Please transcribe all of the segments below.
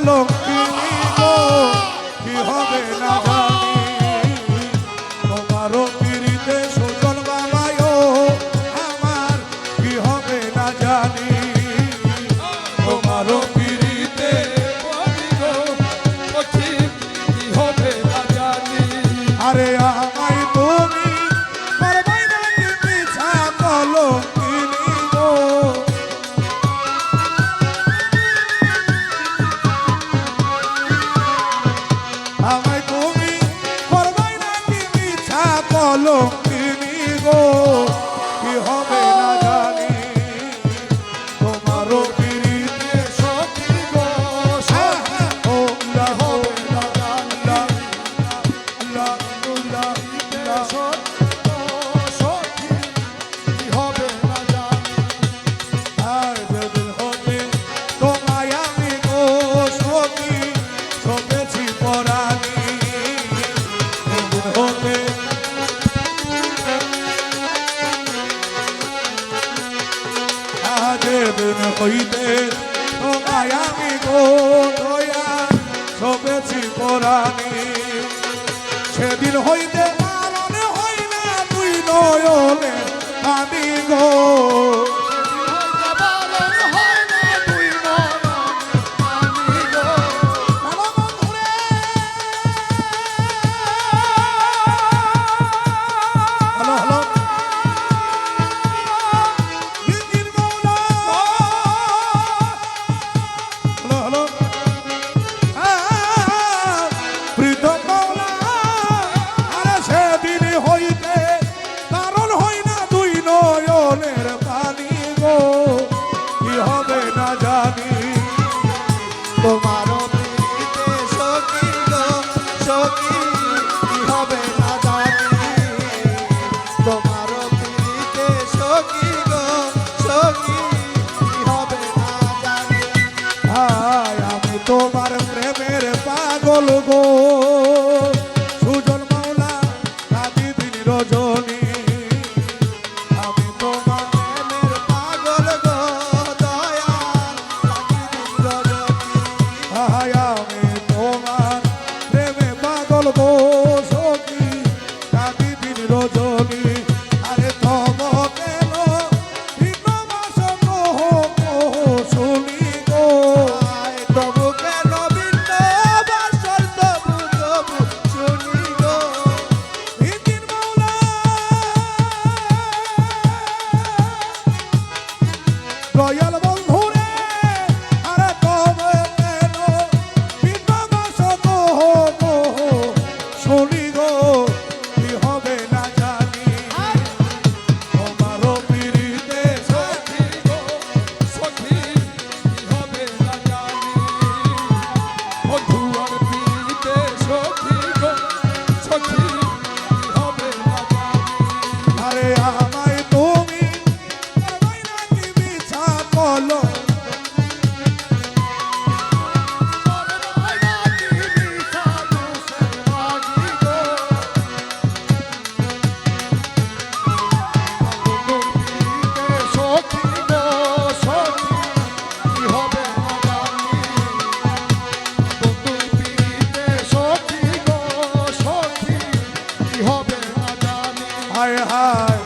কলঙ্কিনী মিছা যেদিন হইতে তোমায় আমি গো দয়া সবেছি পরাণী। সেদিন হইতে পালন হই না তুই নয়নে আমি গো জানি। তোমার তোমার প্রেমের পাগল গো। দয়াল বন্ধুরে, আরে তবে কেন কহ কহ শুনি গো, কি হবে না জানি? তোমারও পিড়িতে সখী গো, সখী, কি হবে না জানি? বন্ধুয়ার পিতে সখী গো, সখী, কি হবে না জানি? আরে আমায় হায় হায়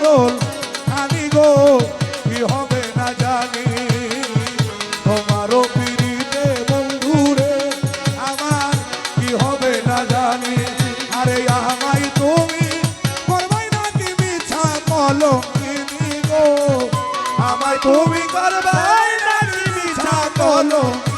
চরণ খানি গো, কি হবে না জানি। তোমারও পিড়িতে বন্ধুরে, আমার কি হবে না জানি। আরে আমায় তুমি করবাই না কি মিছা কলঙ্কিনী গো। আমায় তুমি করবাই না কি মিছা কলঙ্কিনী গো কি হবে